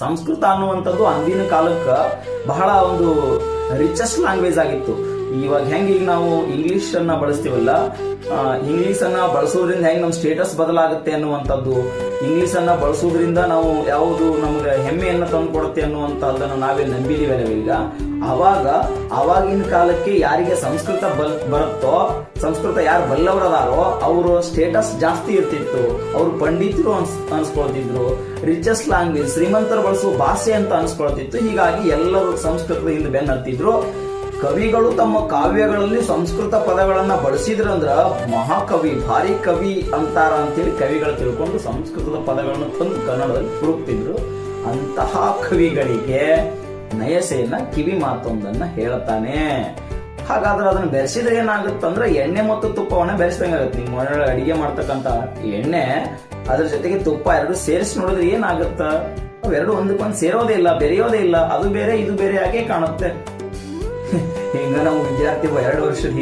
ಸಂಸ್ಕೃತ ಅನ್ನುವಂಥದ್ದು ಅಂದಿನ ಕಾಲಕ್ಕೆ ಬಹಳ ಒಂದು ರಿಚೆಸ್ಟ್ ಲ್ಯಾಂಗ್ವೇಜ್ ಆಗಿತ್ತು. ಇವಾಗ ಹೆಂಗೆ ಈಗ ನಾವು ಇಂಗ್ಲಿಷ್ ಅನ್ನ ಬಳಸ್ತೀವಲ್ಲ ಇಂಗ್ಲಿಷ್ ಅನ್ನ ಬಳಸೋದ್ರಿಂದ ಹೆಂಗೆ ನಮ್ಮ ಸ್ಟೇಟಸ್ ಬದಲಾಗುತ್ತೆ ಅನ್ನುವಂಥದ್ದು ಇಂಗ್ಲಿಷ್ ಅನ್ನ ಬಳಸೋದ್ರಿಂದ ನಾವು ಯಾವುದು ನಮ್ಗೆ ಹೆಮ್ಮೆಯನ್ನು ತಂದು ಕೊಡುತ್ತೆ ಅನ್ನುವಂಥದ್ದನ್ನು ನಾವೇ ನಂಬಿದೀವಲ್ಲ ಈಗ. ಅವಾಗ, ಅವಾಗಿನ ಕಾಲಕ್ಕೆ ಯಾರಿಗೆ ಸಂಸ್ಕೃತ ಬಲ್, ಬರುತ್ತೋ, ಸಂಸ್ಕೃತ ಯಾರು ಬಲ್ಲವರದಾರೋ ಅವರು ಸ್ಟೇಟಸ್ ಜಾಸ್ತಿ ಇರ್ತಿತ್ತು. ಅವರು ಪಂಡಿತರು ಅನ್ಸ್, ಅನ್ಸ್ಕೊಳ್ತಿದ್ರು ರಿಚೆಸ್ಟ್ ಲ್ಯಾಂಗ್ವೇಜ್ ಶ್ರೀಮಂತರು ಬಳಸುವ ಭಾಷೆ ಅಂತ ಅನ್ಸ್ಕೊಳ್ತಿತ್ತು. ಹೀಗಾಗಿ ಎಲ್ಲರೂ ಸಂಸ್ಕೃತದಿಂದ ಬೆನ್ನ ಹತ್ತಿದ್ರು ಕವಿಗಳು ತಮ್ಮ ಕಾವ್ಯಗಳಲ್ಲಿ ಸಂಸ್ಕೃತ ಪದಗಳನ್ನ ಬಳಸಿದ್ರಂದ್ರ ಮಹಾಕವಿ, ಭಾರಿ ಕವಿ ಅಂತಾರ ಅಂತೇಳಿ ಕವಿಗಳು ತಿಳ್ಕೊಂಡು ಸಂಸ್ಕೃತದ ಪದಗಳನ್ನು ತಂದು ಕನ್ನಡದಲ್ಲಿ ಹುಡುಕ್ತಿದ್ರು. ಅಂತಹ ಕವಿಗಳಿಗೆ ನಯಸೇನ ಕಿವಿ ಮಾತೊಂದನ್ನ ಹೇಳ್ತಾನೆ. ಹಾಗಾದ್ರೆ ಅದನ್ನ ಬೆರೆಸಿದ್ರೆ ಏನಾಗುತ್ತಂದ್ರೆ ಎಣ್ಣೆ ಮತ್ತು ತುಪ್ಪವನ್ನ ಬೆರೆಸಿದಂಗಾಗುತ್ತೆ. ನಿಮ್ಮ ಮನೆಯೊಳಗೆ ಅಡಿಗೆ ಮಾಡ್ತಕ್ಕಂತ ಎಣ್ಣೆ, ಅದ್ರ ಜೊತೆಗೆ ತುಪ್ಪ ಎರಡು ಸೇರಿಸಿ ನೋಡಿದ್ರೆ ಏನಾಗುತ್ತ? ಅವೆರಡು ಒಂದಕ್ಕೊಂದು ಸೇರೋದೇ ಇಲ್ಲ, ಬೆರೆಯೋದೇ ಇಲ್ಲ. ಅದು ಬೇರೆ, ಇದು ಬೇರೆ ಆಗೇ ಕಾಣುತ್ತೆ. ಹಿಂಗ ನಾವು ವಿದ್ಯಾರ್ಥಿ ಎರಡು ವರ್ಷದ